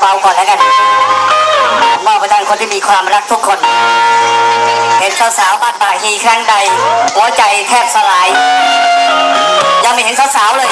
เบาก่อนแล้วกันมอบไปทางคนที่มีความรักทุกคน เห็นสาวๆบ้าดป่าฮีครั้งใด หัวใจแทบสลาย ยังไม่เห็นสาวๆเลย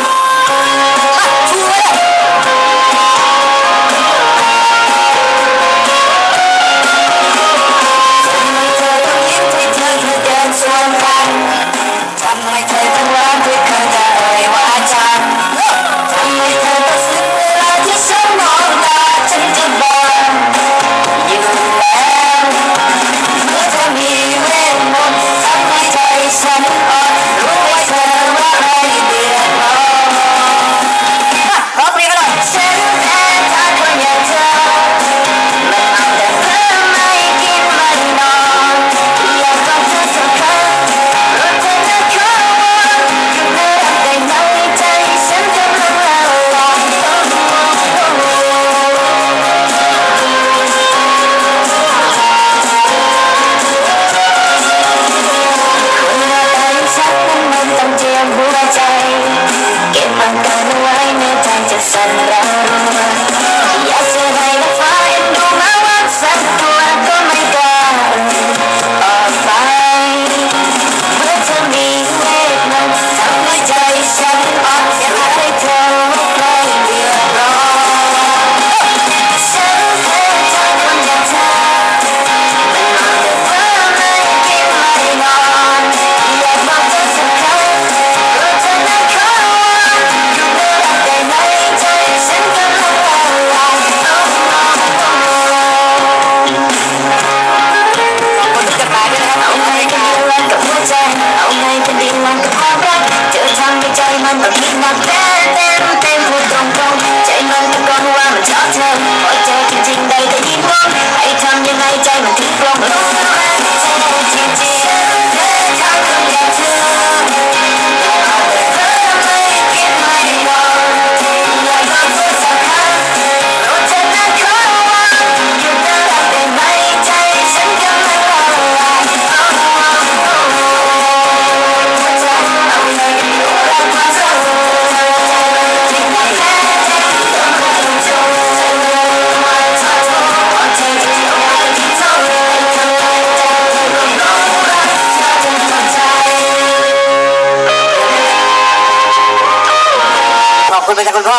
ไปจากคุณพ่อ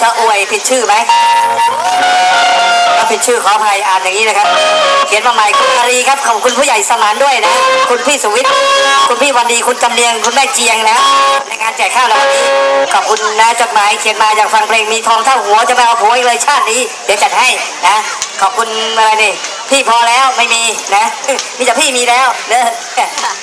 ชะอวยผิดชื่อไหมถ้าผิดชื่อขออภัยอ่านอย่างนี้นะครับ เขียนมาใหม่คุณอารีครับขอบคุณผู้ใหญ่สมานด้วยนะ คุณพี่สวิทคุณพี่วันดีคุณจำเนียงคุณแม่เจียงนะในการแจกข้าวเราวันนี้ขอบคุณนะจดหมายเขียนมาอยากฟังเพลงมีทองเท่าหัวจะไปเอาผัวเลยชาตินี้เดี๋ยวจัดให้นะขอบคุณอะไรนี่พี่พอแล้วไม่มีนะมีแต่พี่มีแล้วเนอะ